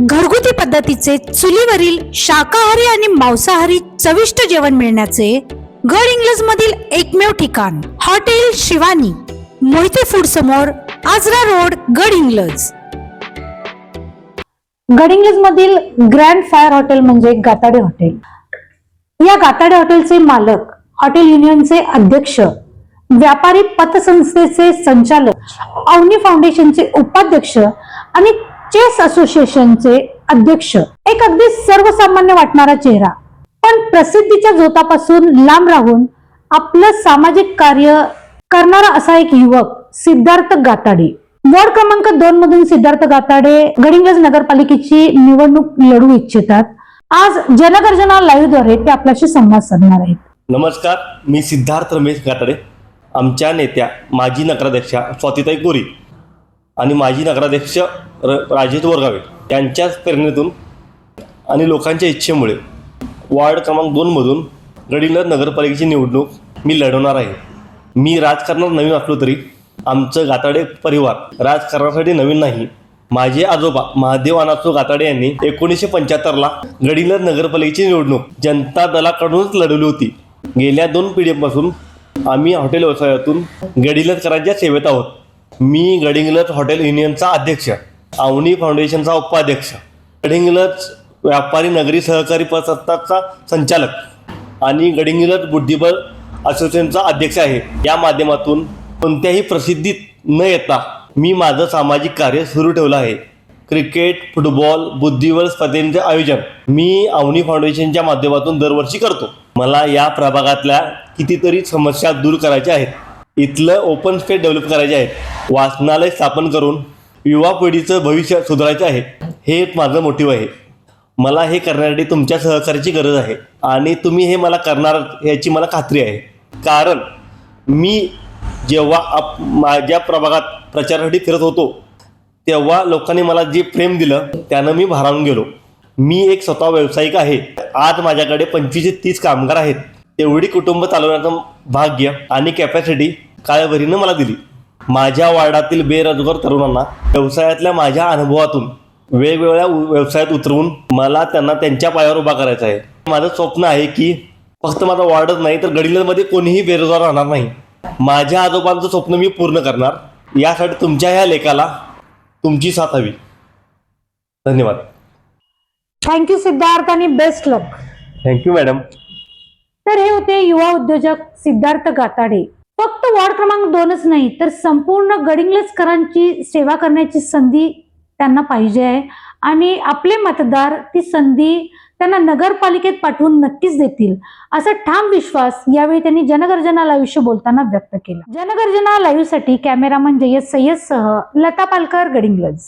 घरगुती पद्धतीचे चुलीवरील शाकाहारी आणि मांसाहारी चविष्ट जेवण मिळण्याचे गड इंग्लज मधील एकमेव ठिकाण हॉटेल शिवानी मोहिते फूड समोर आजरा रोड गड इंग्लज. गडिंग्लज मधील ग्रँड फायर हॉटेल म्हणजे गाताडे हॉटेल. या गाताडे हॉटेलचे मालक हॉटेल युनियनचे अध्यक्ष व्यापारी पतसंस्थेचे संचालक अवनी फाउंडेशनचे उपाध्यक्ष आणि चेस असोसिएशनचे अध्यक्ष. एक अगदी सर्वसामान्य वाटणारा चेहरा. पण प्रसिद्धीच्या झोतापासून लांब राहून आपलं सामाजिक कार्य करणारा असा एक युवक सिद्धार्थ गाताडे. वॉर्ड क्रमांक दोन मधून सिद्धार्थ गाताडे गडिंग्लज नगरपालिकेची निवडणूक लढू इच्छितात. आज जनगर्जना लाईव्हद्वारे ते आपल्याशी संवाद साधणार आहेत. नमस्कार मी सिद्धार्थ रमेश गाताडे. आमच्या नेत्या माजी नगराध्यक्षा स्वातिताई कोरी आणि माजी नगराध्यक्ष र राजेश वरगावे यांच्याच प्रेरणेतून आणि लोकांच्या इच्छेमुळे वार्ड क्रमांक दोनमधून गडिंग्लज नगरपालिकेची निवडणूक मी लढवणार आहे. मी राजकारणात नवीन असलो तरी आमचं गाताडे परिवार राजकारणासाठी नवीन नाही. माझे आजोबा महादेव अनासो गाताडे यांनी एकोणीसशे पंच्याहत्तरला गडिंग्लज नगरपालिकेची निवडणूक जनता दलाकडूनच लढवली होती. गेल्या दोन पिढीपासून आम्ही हॉटेल व्यवसायातून गडिंग्लजकरांच्या सेवेत आहोत. मी गडिंगलज हॉटेल युनियनचा अध्यक्ष अवनी फाउंडेशनचा उपाध्यक्ष गडिंगलज व्यापारी नगरी सहकारी पथसत्ताचा संचालक आणि गडिंगलज बुद्धिबळ असोसिएशनचा अध्यक्ष आहे. या माध्यमातून कोणत्याही प्रसिद्धीत न येता मी माझं सामाजिक कार्य सुरू ठेवलं आहे. क्रिकेट फुटबॉल बुद्धिबळ स्पर्धेंचे आयोजन मी अवनी फाउंडेशनच्या माध्यमातून दरवर्षी करतो. मला या प्रभागातल्या कितीतरी समस्या दूर करायच्या आहेत. इथलं ओपन स्पेस डेव्हलप करायचे आहे. वाचनालय स्थापन करून युवा पिढीचं भविष्य सुधारायचं आहे. हे एक माझं मोटिव्ह आहे. मला हे करण्यासाठी तुमच्या सहकार्याची गरज आहे. आणि तुम्ही हे मला करणार याची मला खात्री आहे. कारण मी जेव्हा आप माझ्या प्रभागात प्रचारासाठी फिरत होतो तेव्हा लोकांनी मला जे प्रेम दिलं त्यानं मी भारावून गेलो. मी एक स्वतः व्यावसायिक आहे. आज माझ्याकडे पंचवीस ते तीस कामगार आहेत. तेवढी कुटुंब चालवण्याचं भाग्य आणि कॅपॅसिटी काळभरीनं मला दिली. माझ्या वार्डातील बेरोजगार तरुणांना व्यवसायातल्या माझ्या अनुभवातून वेगवेगळ्या व्यवसायात उतरवून मला त्यांना त्यांच्या पायावर उभा करायचा आहे. माझं स्वप्न आहे की फक्त माझा वार्डच नाही तर गडिलमध्ये कोणीही बेरोजगार राहणार नाही. माझ्या आजोबांचं स्वप्न मी पूर्ण करणार. यासाठी तुमच्या ह्या लेखाला तुमची साथ हवी. धन्यवाद. थँक्यू सिद्धार्थ आणि बेस्ट लक थँक्यू मॅडम तर हे होते युवा उद्योजक सिद्धार्थ गाताडे. फक्त वॉर्ड क्रमांक दोनच नाही तर संपूर्ण गडिंग्लजकरांची सेवा करण्याची संधी त्यांना पाहिजे आहे. आणि आपले मतदार ती संधी त्यांना नगरपालिकेत पाठवून नक्कीच देतील असा ठाम विश्वास यावेळी त्यांनी जनगर्जना लाईव्हशी बोलताना व्यक्त केला. जनगर्जना लाईव्हसाठी कॅमेरामन जय्यद सय्यद सह लता पालकर गडिंग्लज.